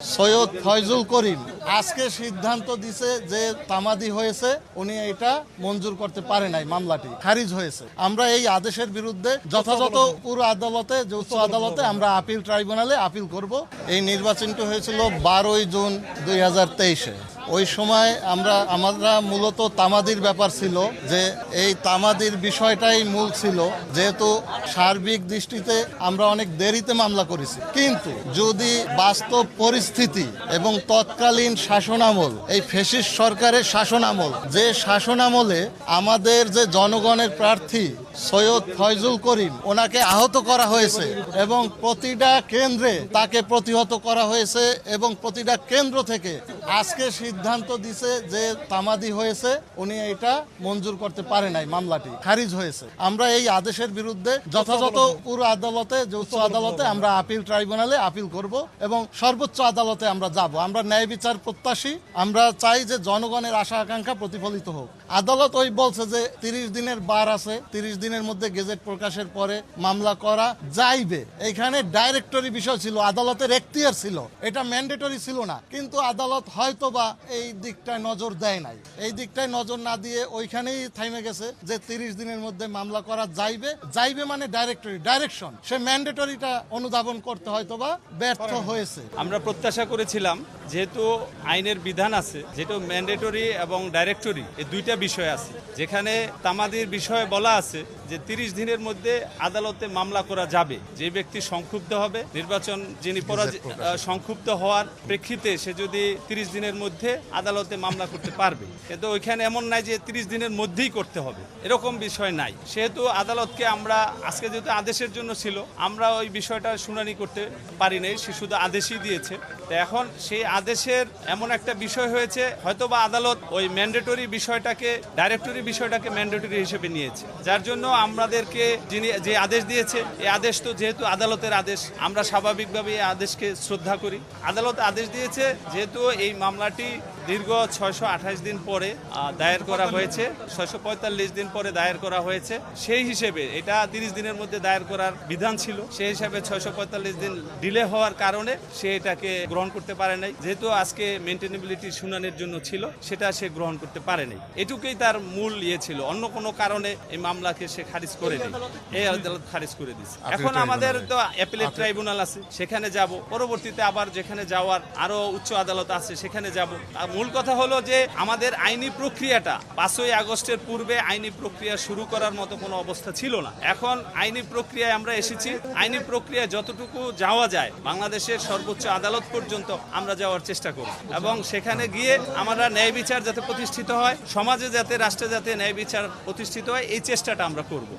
সৈয়দ ফয়জুল করিম। আজকে সিদ্ধান্ত দিছে যে তামাদি হয়েছে, উনি এটা মঞ্জুর করতে পারে নাই মামলাটি, খারিজ হয়েছে। আমরা এই আদেশের বিরুদ্ধে যথাযথ পুরো আদালতে, যৌথ আদালতে আমরা আপিল ট্রাইব্যুনালে আপিল করব। এই নির্বাচনটি হয়েছিল বারোই জুন দুই হাজার তেইশে। ওই সময় আমরা আমরা মূলত তামাদির ব্যাপার ছিল যে এই তামাদির বিষয়টাই মূল ছিল, যেহেতু সার্বিক দৃষ্টিতে আমরা অনেক দেরিতে মামলা করেছি। কিন্তু যদি বাস্তব পরিস্থিতি এবং তৎকালীন শাসনামল, এই ফেসিস সরকারের শাসনামল, যে শাসনামলে আমাদের যে জনগণের প্রার্থী সৈয়দ ফয়জুল করিম, ওনাকে আহত করা হয়েছে এবং প্রতিটা কেন্দ্রে তাকে প্রতিহত করা হয়েছে এবং প্রতিটা কেন্দ্র থেকে আজকে সিদ্ধান্ত দিছে যে তামাদি হয়েছে, উনি এটা মঞ্জুর করতে পারে নাই মামলাটি, খারিজ হয়েছে। আমরা এই আদেশের বিরুদ্ধে যথাযথ পুরো আদালতে যে উচ্চ আদালতে আমরা আপিল ট্রাইব্যুনালে আপিল করব এবং সর্বোচ্চ আদালতে আমরা যাব। আমরা ন্যায় বিচার প্রত্যাশী, আমরা চাই যে জনগণের আশা আকাঙ্ক্ষা প্রতিফলিত হোক। আদালত ওই বলছে যে তিরিশ দিনের বার আছে, তিরিশ দিনের মধ্যে গেজেট প্রকাশের পরে মামলা করা যাইবে। এখানে ডাইরেক্টরি বিষয় ছিল আদালতের এখতিয়ার ছিল। এটা ম্যান্ডেটরি ছিল না। কিন্তু আদালত হয়তোবা এই দিকটায় নজর দেয় নাই। এই দিকটায় নজর না দিয়ে ওইখানেই থাইমে গেছে যে তিরিশ দিনের মধ্যে মামলা করা যাইবে। যাইবে মানে ডাইরেক্টরি ডাইরেকশন সে ম্যান্ডেটরিটা অনুধাবন করতে হয়তো বা ব্যর্থ হয়েছে। আমরা প্রত্যাশা করেছিলাম যেহেতু আইনের বিধান আছে যেহেতু ম্যান্ডেটরি এবং ডাইরেক্টরি এই দুইটা বিষয় আছে। যেখানে তামাদির বিষয়ে বলা আছে যে তিরিশ দিনের মধ্যে আদালতে মামলা করা যাবে। যে ব্যক্তি সংক্ষুব্ধ হবে নির্বাচন যিনি সংক্ষুব্ধ হওয়ার প্রেক্ষিতে সে যদি তিরিশ দিনের মধ্যে আদালতে মামলা করতে পারবে। কিন্তু ওইখানে এমন নাই যে তিরিশ দিনের মধ্যেই করতে হবে। এরকম বিষয় নাই। সেহেতু আদালতকে আমরা আজকে যেহেতু আদেশের জন্য ছিল আমরা ওই বিষয়টা শুনানি করতে পারি নাই সে শুধু আদেশই দিয়েছে। তো এখন সেই আদেশের এমন একটা বিষয় হয়েছে হয়তোবা আদালত ওই ম্যান্ডেটরি বিষয়টাকে ডাইরেক্টরি বিষয়টাকে ম্যান্ডেটরি হিসেবে নিয়েছে। যার জন্য আমাদেরকে যিনি যে আদেশ দিয়েছে এই আদেশ তো যেহেতু আদালতের আদেশ, আমরা স্বাভাবিকভাবে এই আদেশকে শ্রদ্ধা করি। আদালত আদেশ দিয়েছে, যেহেতু এই মামলাটি দীর্ঘ ছয়শো আঠাশ দিন পরে দায়ের করা হয়েছে। ছয়শো পঁয়তাল্লিশ দিন পরে দায়ের করা হয়েছে। সেই হিসেবে এটা তিরিশ দিনের মধ্যে দায়ের করার বিধান ছিল। সেই হিসাবে ছয়শো পঁয়তাল্লিশ দিন ডিলে হওয়ার কারণে সে এটাকে গ্রহণ করতে পারে নাই। যেহেতু আজকে মেনটেনেবিলিটি শুনানির জন্য ছিল সেটা সে গ্রহণ করতে পারে নাই। এটুকুই তার মূল ইয়ে ছিল। অন্য কোনো কারণে এই মামলাকে সে খারিজ করে দেয় এই আদালত খারিজ করে দিচ্ছে এখন আমাদের তো অ্যাপিলেট ট্রাইব্যুনাল আছে। সেখানে যাব। পরবর্তীতে আবার যেখানে যাওয়ার আরও উচ্চ আদালত আছে সেখানে যাব। মূল কথা হলো যে আমাদের আইনি প্রক্রিয়াটা পাঁচই আগস্টের পূর্বে আইনি প্রক্রিয়া শুরু করার মতো কোনো অবস্থা ছিল না। এখন আইনি প্রক্রিয়ায় আমরা এসেছি। আইনি প্রক্রিয়া যতটুকু যাওয়া যায়, বাংলাদেশের সর্বোচ্চ আদালত পর্যন্ত আমরা যাওয়ার চেষ্টা করব। এবং সেখানে গিয়ে আমরা ন্যায় বিচার যাতে প্রতিষ্ঠিত হয়, সমাজে যাতে, রাষ্ট্রে যাতে ন্যায় বিচার প্রতিষ্ঠিত হয়, এই চেষ্টাটা আমরা করব।